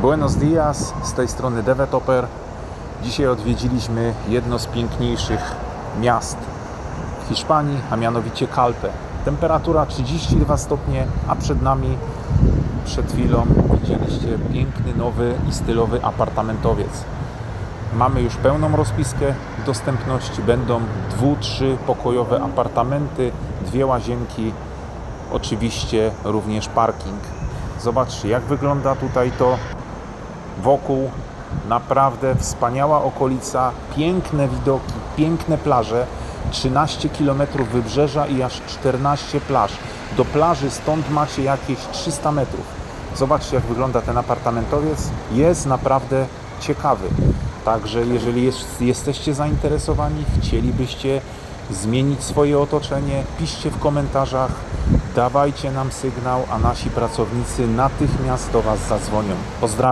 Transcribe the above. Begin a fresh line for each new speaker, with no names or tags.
Buenos dias, z tej strony Devetoper. Dzisiaj odwiedziliśmy jedno z piękniejszych miast w Hiszpanii, a mianowicie Calpe. Temperatura 32 stopnie, a przed nami przed chwilą widzieliście piękny, nowy i stylowy apartamentowiec. Mamy już pełną rozpiskę dostępności. Będą dwu, trzy pokojowe apartamenty, dwie łazienki, oczywiście również parking. Zobaczcie, jak wygląda tutaj to wokół. Naprawdę wspaniała okolica, piękne widoki, piękne plaże. 13 km wybrzeża i aż 14 plaż. Do plaży stąd macie jakieś 300 metrów. Zobaczcie, jak wygląda ten apartamentowiec. Jest naprawdę ciekawy. Także jeżeli jest, jesteście zainteresowani, chcielibyście zmienić swoje otoczenie, piszcie w komentarzach, dawajcie nam sygnał, a nasi pracownicy natychmiast do Was zadzwonią. Pozdrawiam.